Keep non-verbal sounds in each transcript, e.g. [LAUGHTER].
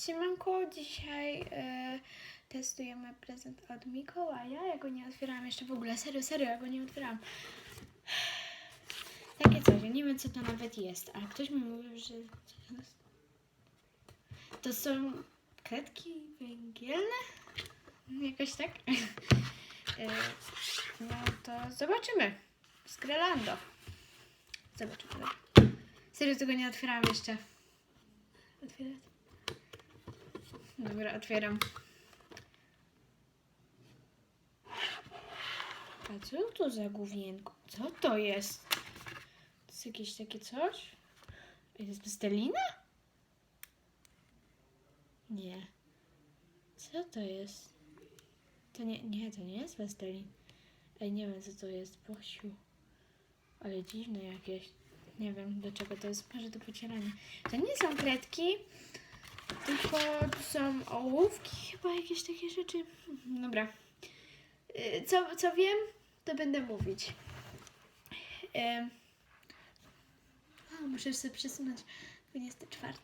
Siemanko, dzisiaj e, testujemy prezent od Mikołaja. Ja go nie otwierałam jeszcze w ogóle, serio, serio, ja go nie otwierałam. Takie coś, ja nie wiem co to nawet jest, ale ktoś mi mówił, że to są kredki węgielne? Jakoś tak? E, [LAUGHS] no to zobaczymy. Z Grelando. Zobaczymy. Serio, tego nie otwierałam jeszcze. Otwierać? Dobra, otwieram. A co to za główienko? Co to jest? To jest jakieś takie coś? To jest plastelina? Nie. Co to jest? To nie, nie, to nie jest plastelin. Ej, nie wiem co to jest, Bosiu. Ale dziwne jakieś. Nie wiem do czego to jest. Może do pocierania. To nie są kredki, tylko tu są ołówki, chyba jakieś takie rzeczy. Dobra. Y, Co, co wiem, to będę mówić. Em. A, muszę sobie przesunąć 24.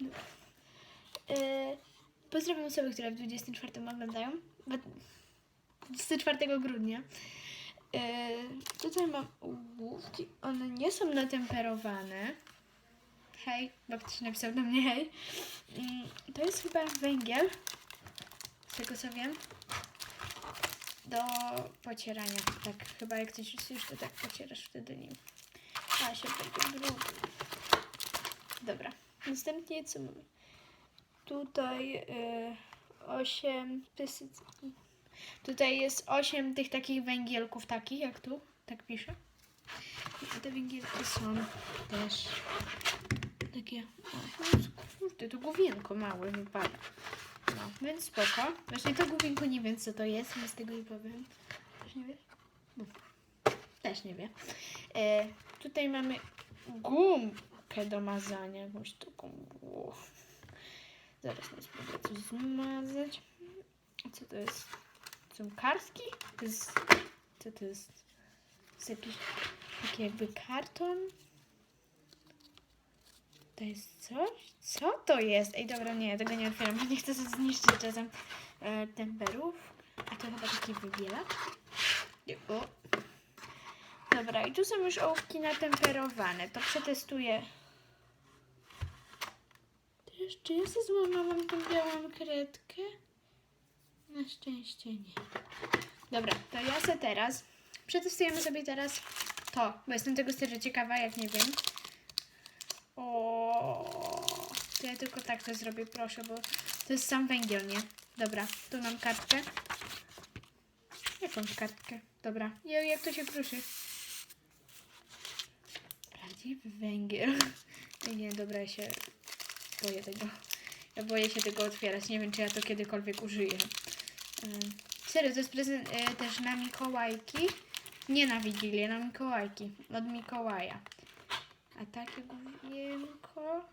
Dobra. Y, Pozdrawiam osoby, które w 24 oglądają. Bo- 24 grudnia. E, tutaj mam ołówki. One nie są natemperowane. Hej, bo ktoś napisał do mnie hej. Mm, To jest chyba węgiel. Z tego co wiem. Do pocierania. Tak, chyba jak coś już, to tak pocierasz wtedy nim. A się będzie brudny. Dobra. Następnie co mamy? Tutaj y, 8 Tutaj jest 8 tych takich węgielków takich, jak tu, tak pisze. I te węgielki są też takie, no, kurde, to główienko małe wypada. No, więc spoko. Właśnie to główienko nie wiem co to jest, więc tego nie powiem. Też nie wie? No. Też nie wie. E, tutaj mamy gumkę do mazania, jakąś taką. Wow. Zaraz nie spróbuję coś zmazać. Co to jest? Cumkarski? To jest... Co to jest? To jest jakiś taki jakby karton? To jest coś? Co to jest? Ej, dobra, nie, tego nie otwieram, bo nie chcę zniszczyć czasem e, temperów. A to chyba taki wybielacz? Nie, o. Dobra, i tu są już ołówki natemperowane. To przetestuję. Też, czy ja sobie złamałam tą białą kredkę? Na szczęście nie. Dobra, to ja se teraz przetestujemy sobie teraz to, bo jestem tego serio ciekawa, jak nie wiem. O, to ja tylko tak to zrobię, proszę, bo to jest sam węgiel, nie? Dobra, tu mam kartkę. Jakąś kartkę? Dobra, ja- jak to się kruszy? Prawdziwy węgiel. [LAUGHS] Nie, dobra, ja się boję tego. Ja boję się tego otwierać. Nie wiem, czy ja to kiedykolwiek użyję. Serio, to jest prezent y, też na Mikołajki. Nie na Wigilię, na Mikołajki. Od Mikołaja. A takie główienko...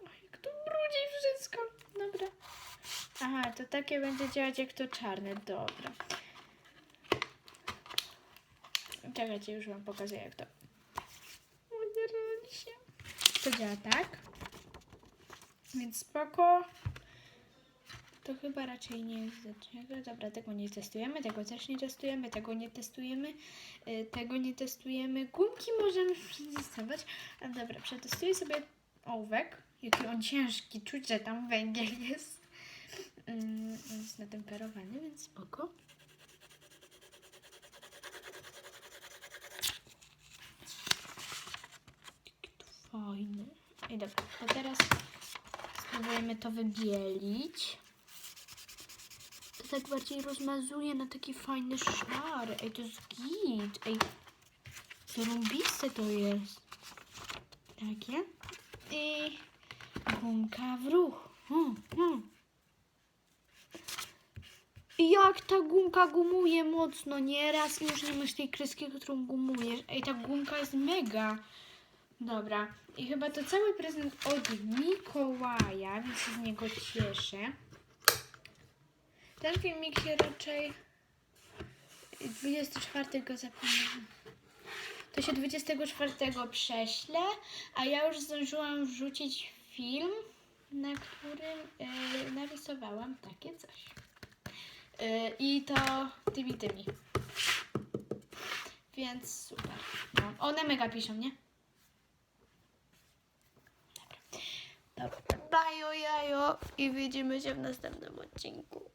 Oj, jak to brudzi wszystko. Dobra. Aha, to takie będzie działać jak to czarne. Dobra. Czekajcie, już wam pokazuję jak to. Się. To działa tak. Więc spoko. To chyba raczej nie jest do. Dobra, tego nie testujemy, tego też nie testujemy, tego nie testujemy, y, tego nie testujemy. Gumki możemy przetestować. A dobra, przetestuję sobie ołówek. Jaki on ciężki, czuć, że tam węgiel jest. On jest natemperowany, więc spoko. Fajne. I dobra, to teraz spróbujemy to wybielić. Tak bardziej rozmazuje na taki fajny szary. Ej, to jest git. Ej, zarąbiste to jest. Takie. I gumka w ruch. Hmm, hmm. Jak ta gumka gumuje mocno, nieraz już nie masz tej kreski, którą gumujesz. Ej, ta gumka jest mega. Dobra, i chyba to cały prezent od Mikołaja, więc się z niego cieszę. Ten filmik się raczej 24 go zapomniałam. to się 24 prześlę, a ja już zdążyłam wrzucić film, na którym y, narysowałam takie coś. Y, I to tymi tymi. Więc super. No, one mega piszą, nie? Dobra. Dobra. Bajo jajo i widzimy się w następnym odcinku.